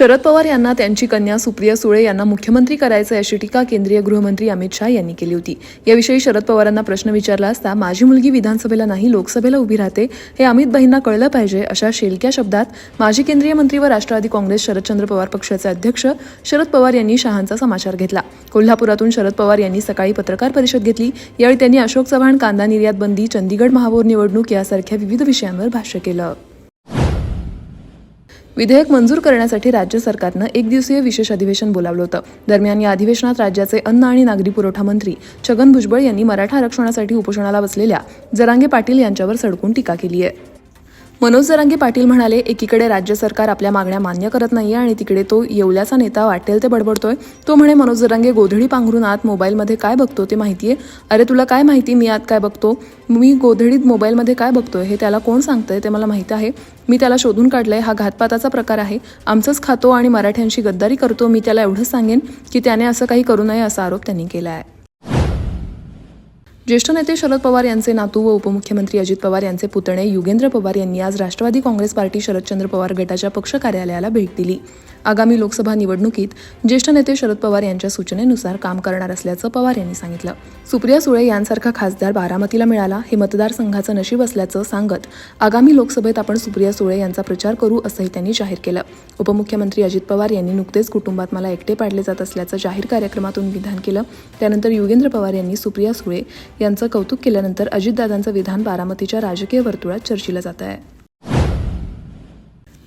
शरद पवार यांना त्यांची कन्या सुप्रिया सुळे यांना मुख्यमंत्री करायचं अशी टीका केंद्रीय गृहमंत्री अमित शहा यांनी केली होती. याविषयी शरद पवारांना प्रश्न विचारला असता माझी मुलगी विधानसभेला नाही लोकसभेला उभी राहते. हे अमित भाईंना कळलं पाहिजे अशा शेलक्या शब्दात माजी केंद्रीय मंत्री व राष्ट्रवादी काँग्रेस शरदचंद्र पवार पक्षाचे अध्यक्ष शरद पवार यांनी शहांचा समाचार घेतला. कोल्हापुरातून शरद पवार यांनी सकाळी पत्रकार परिषद घेतली. यावेळी त्यांनी अशोक चव्हाण कांदा निर्यात बंदी चंदीगड महापौर निवडणूक यासारख्या विविध विषयांवर भाष्य केलं. विधेयक मंजूर करण्यासाठी राज्य सरकारनं एक दिवसीय विशेष अधिवेशन बोलावलं होतं. दरम्यान या अधिवेशनात राज्याचे अन्न आणि नागरी पुरवठा मंत्री छगन भुजबळ यांनी मराठा आरक्षणासाठी उपोषणाला बसलेल्या जरांगे पाटील यांच्यावर सडकून टीका केली आहे मनोज जरांगे पाटील म्हणाले एकीकडे राज्य सरकार आपल्या मागण्या मान्य करत नाहीये आणि तिकडे तो येवल्याचा नेता वाटेल ते बडबडतोय. तो म्हणे मनोज जरांगे गोधडी पांघरून आत मोबाईलमध्ये काय बघतो ते माहितीये? अरे तुला काय माहिती? मी आत काय बघतो? मी गोधडीत मोबाईलमध्ये काय बघतोय? हे त्याला कोण सांगतंय? ते मला माहीत आहे. मी त्याला शोधून काढलंय. हा घातपाताचा प्रकार आहे. आमचंच खातो आणि मराठ्यांशी गद्दारी करतो. मी त्याला एवढंच सांगेन की त्याने असं काही करू नये असा आरोप त्यांनी केला आहे ज्येष्ठ नेते शरद पवार यांचे नातू व उपमुख्यमंत्री अजित पवार यांचे पुतणे युगेंद्र पवार यांनी आज राष्ट्रवादी काँग्रेस पार्टी शरदचंद्र पवार गटाच्या पक्ष कार्यालयाला भेट दिली. आगामी लोकसभा निवडणुकीत ज्येष्ठ नेते शरद पवार यांच्या सूचनेनुसार काम करणार असल्याचं पवार यांनी सांगितलं. सुप्रिया सुळे यांसारखा खासदार बारामतीला मिळाला हे मतदारसंघाचं नशीब असल्याचं सांगत आगामी लोकसभेत आपण सुप्रिया सुळे यांचा प्रचार करू असंही त्यांनी जाहीर केलं. उपमुख्यमंत्री अजित पवार यांनी नुकतेच कुटुंबात मला एकटे पाडले जात असल्याचं जाहीर कार्यक्रमातून विधान केलं. त्यानंतर युगेंद्र पवार यांनी सुप्रिया सुळे यांचं कौतुक केल्यानंतर अजितदादांचं विधान बारामतीच्या राजकीय वर्तुळात चर्चिलं जात आहे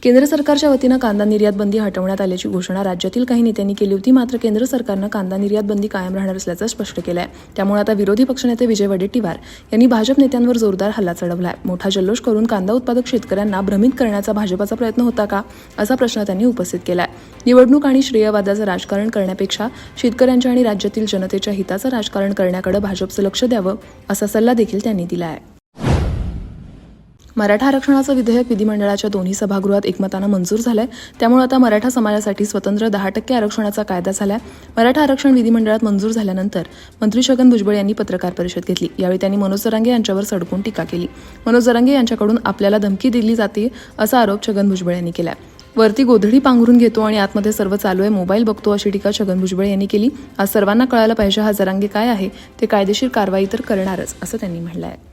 केंद्र सरकारच्या वतीनं कांदा निर्यात बंदी हटवण्यात आल्याची घोषणा राज्यातील काही नेत्यांनी केली होती. मात्र केंद्र सरकारनं कांदा निर्यात बंदी कायम राहणार असल्याचं स्पष्ट केलं आहे त्यामुळे आता विरोधी पक्षनेते विजय वडेट्टीवार यांनी भाजप नेत्यांवर जोरदार हल्ला चढवला आहे मोठा जल्लोष करून कांदा उत्पादक शेतकऱ्यांना भ्रमित करण्याचा भाजपाचा प्रयत्न होता का? असा प्रश्न त्यांनी उपस्थित केला आहे निवडणूक आणि श्रेयवादाचं राजकारण करण्यापेक्षा शेतकऱ्यांच्या आणि राज्यातील जनतेच्या हिताचं राजकारण करण्याकडे भाजपचं लक्ष द्यावं असा सल्ला देखील त्यांनी दिला आहे मराठा आरक्षणाचं विधेयक विधिमंडळाच्या दोन्ही सभागृहात एकमतानं मंजूर झालंय. त्यामुळे आता मराठा समाजासाठी स्वतंत्र दहा टक्के आरक्षणाचा कायदा झालाय. मराठा आरक्षण विधिमंडळात मंजूर झाल्यानंतर मंत्री छगन भुजबळ यांनी पत्रकार परिषद घेतली. यावेळी त्यांनी मनोज जरांगे यांच्यावर सडकून टीका केली. मनोज जरांगे यांच्याकडून आपल्याला धमकी दिली जाते असा आरोप छगन भुजबळ यांनी केला वरती गोधडी पांघरून घेतो आणि आतमध्ये सर्व चालू आहे मोबाईल बघतो अशी टीका छगन भुजबळ यांनी केली. आज सर्वांना कळायला पाहिजे हा जरांगे काय आहे ते कायदेशीर कारवाई तर करणारच असं त्यांनी म्हटलं आहे